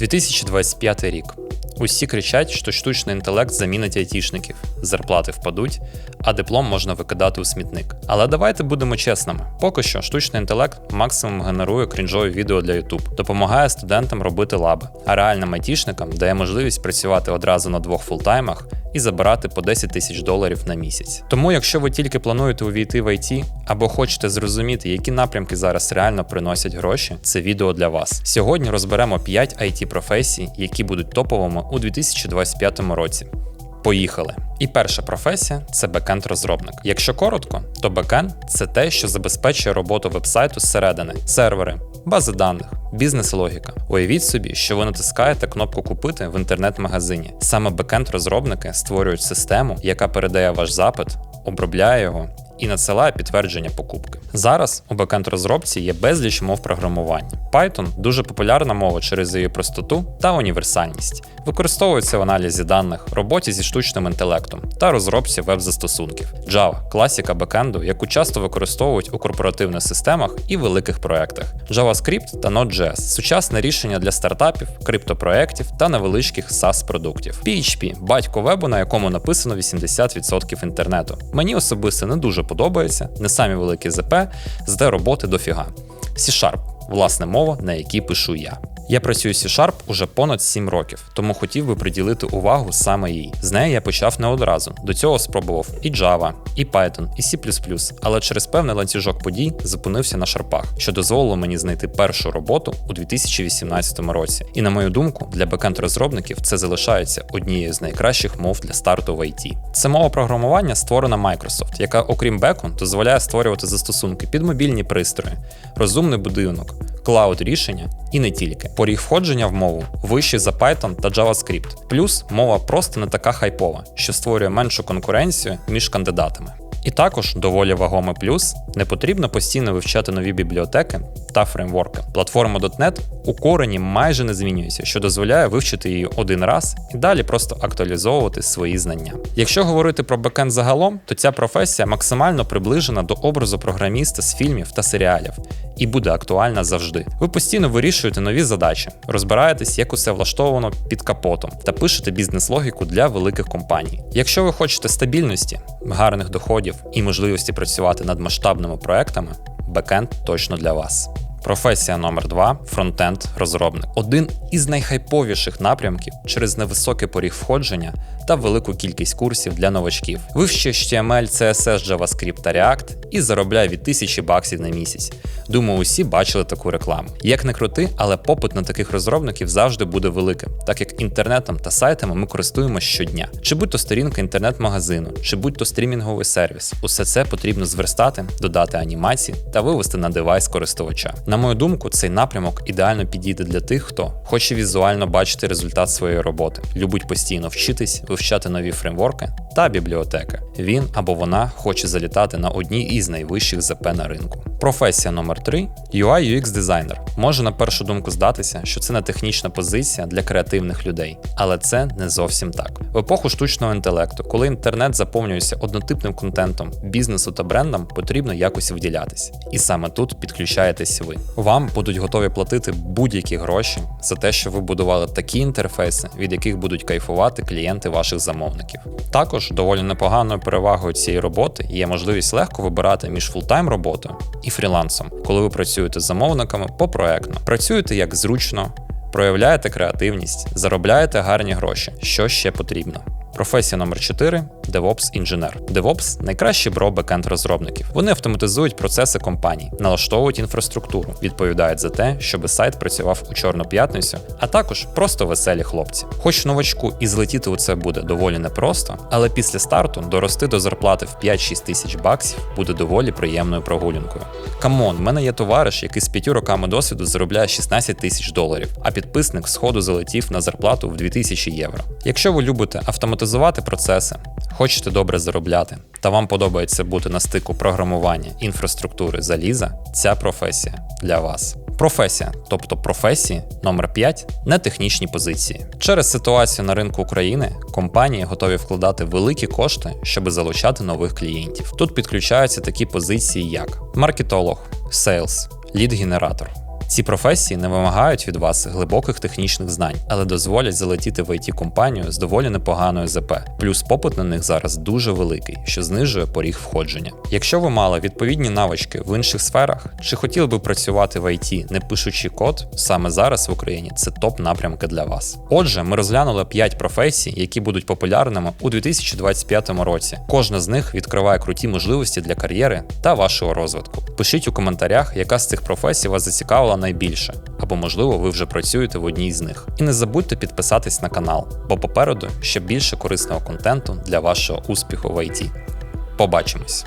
2025 рік. Усі кричать, що штучний інтелект замінить айтішників, зарплати впадуть, а диплом можна викидати у смітник. Але давайте будемо чесними: поки що штучний інтелект максимум генерує крінжові відео для YouTube, допомагає студентам робити лаби, а реальним айтішникам дає можливість працювати одразу на двох фултаймах і забирати по 10 тисяч доларів на місяць. Тому, якщо ви тільки плануєте увійти в IT або хочете зрозуміти, які напрямки зараз реально приносять гроші, це відео для вас. Сьогодні розберемо 5 it професій, які будуть топовими у 2025 році. Поїхали. І перша професія це бекенд-розробник. Якщо коротко, то бекенд це те, що забезпечує роботу вебсайту зсередини, сервери, бази даних, бізнес-логіка. Уявіть собі, що ви натискаєте кнопку Купити в інтернет-магазині. Саме бекенд-розробники створюють систему, яка передає ваш запит, обробляє його. І надсилає підтвердження покупки. Зараз у бекенд розробці є безліч мов програмування. Python дуже популярна мова через її простоту та універсальність. Використовується в аналізі даних, роботі зі штучним інтелектом та розробці веб-застосунків. Java класіка бекенду, яку часто використовують у корпоративних системах і великих проектах. JavaScript та Node.js сучасне рішення для стартапів, криптопроєктів та невеличких SaaS продуктів. PHP батько вебу, на якому написано 80% інтернету. Мені особисто не дуже подобається, не самі великі ЗП, зде роботи дофіга. C-Sharp власне мова, на якій пишу я. Я працюю C-Sharp уже понад 7 років, тому хотів би приділити увагу саме їй. З неї я почав не одразу. До цього спробував і Java, і Python, і C++, але через певний ланцюжок подій зупинився на шарпах, що дозволило мені знайти першу роботу у 2018 році. І на мою думку, для бекенд-розробників це залишається однією з найкращих мов для старту в IT. Це мова програмування створена Microsoft, яка, окрім беку, дозволяє створювати застосунки під мобільні пристрої, розумний будинок, клауд рішення і не тільки. Поріг входження в мову вищий за Python та JavaScript. Плюс мова просто не така хайпова, що створює меншу конкуренцію між кандидатами. І також доволі вагомий плюс не потрібно постійно вивчати нові бібліотеки та фреймворки. Платформа .NET у корені майже не змінюється, що дозволяє вивчити її один раз і далі просто актуалізовувати свої знання. Якщо говорити про бекенд загалом, то ця професія максимально приближена до образу програміста з фільмів та серіалів і буде актуальна завжди. Ви постійно вирішуєте нові задачі, розбираєтесь, як усе влаштовано під капотом, та пишете бізнес-логіку для великих компаній. Якщо ви хочете стабільності, гарних доходів і можливості працювати над масштабними проектами, бекенд точно для вас. Професія номер 2 фронтенд розробник. Один із найхайповіших напрямків через невисокий поріг входження та велику кількість курсів для новачків. Вивчи HTML, CSS, JavaScript та React і заробляй від тисячі баксів на місяць. Думаю, усі бачили таку рекламу. Як не крути, але попит на таких розробників завжди буде великим, так як інтернетом та сайтами ми користуємося щодня. Чи будь то сторінка інтернет-магазину, чи будь то стрімінговий сервіс, усе це потрібно зверстати, додати анімації та вивести на девайс користувача. На мою думку, цей напрямок ідеально підійде для тих, хто хоче візуально бачити результат своєї роботи, любить постійно вчитись, вивчати нові фреймворки та бібліотеки. Він або вона хоче залітати на одній із найвищих ЗП на ринку. Професія номер 3 UI UX дизайнер. Може на першу думку здатися, що це не технічна позиція для креативних людей, але це не зовсім так. В епоху штучного інтелекту, коли інтернет заповнюється однотипним контентом, бізнесу та брендам, потрібно якось виділятись. І саме тут підключаєтесь ви. Вам будуть готові платити будь-які гроші за те, що ви будували такі інтерфейси, від яких будуть кайфувати клієнти ваших замовників. Також доволі непоганою перевагою цієї роботи є можливість легко вибирати між фултайм роботою і фрілансом, коли ви працюєте з замовниками попроектно. Працюєте як зручно, проявляєте креативність, заробляєте гарні гроші, що ще потрібно. Професія номер 4 DevOps інженер. DevOps – найкращі бро бекенд розробників. Вони автоматизують процеси компаній, налаштовують інфраструктуру, відповідають за те, щоб сайт працював у чорну п'ятницю, а також просто веселі хлопці. Хоч новачку і злетіти у це буде доволі непросто, але після старту дорости до зарплати в 5-6 тисяч баксів буде доволі приємною прогулянкою. Камон, в мене є товариш, який з 5 роками досвіду заробляє 16 тисяч доларів, а підписник сходу залетів на зарплату в 2000 євро. Якщо ви любите автоматизувати процеси, хочете добре заробляти, та вам подобається бути на стику програмування інфраструктури заліза, ця професія для вас. Професія, тобто професії номер 5 не технічні позиції. Через ситуацію на ринку України компанії готові вкладати великі кошти, щоб залучати нових клієнтів. Тут підключаються такі позиції, як маркетолог, сейлс, лід-генератор, Ці професії не вимагають від вас глибоких технічних знань, але дозволять залетіти в it компанію з доволі непоганою ЗП. Плюс попит на них зараз дуже великий, що знижує поріг входження. Якщо ви мали відповідні навички в інших сферах, чи хотіли би працювати в IT, не пишучи код, саме зараз в Україні це топ напрямки для вас. Отже, ми розглянули 5 професій, які будуть популярними у 2025 році. Кожна з них відкриває круті можливості для кар'єри та вашого розвитку. Пишіть у коментарях, яка з цих професій вас зацікавила найбільше, або можливо ви вже працюєте в одній з них. І не забудьте підписатись на канал, бо попереду ще більше корисного контенту для вашого успіху в IT. Побачимось!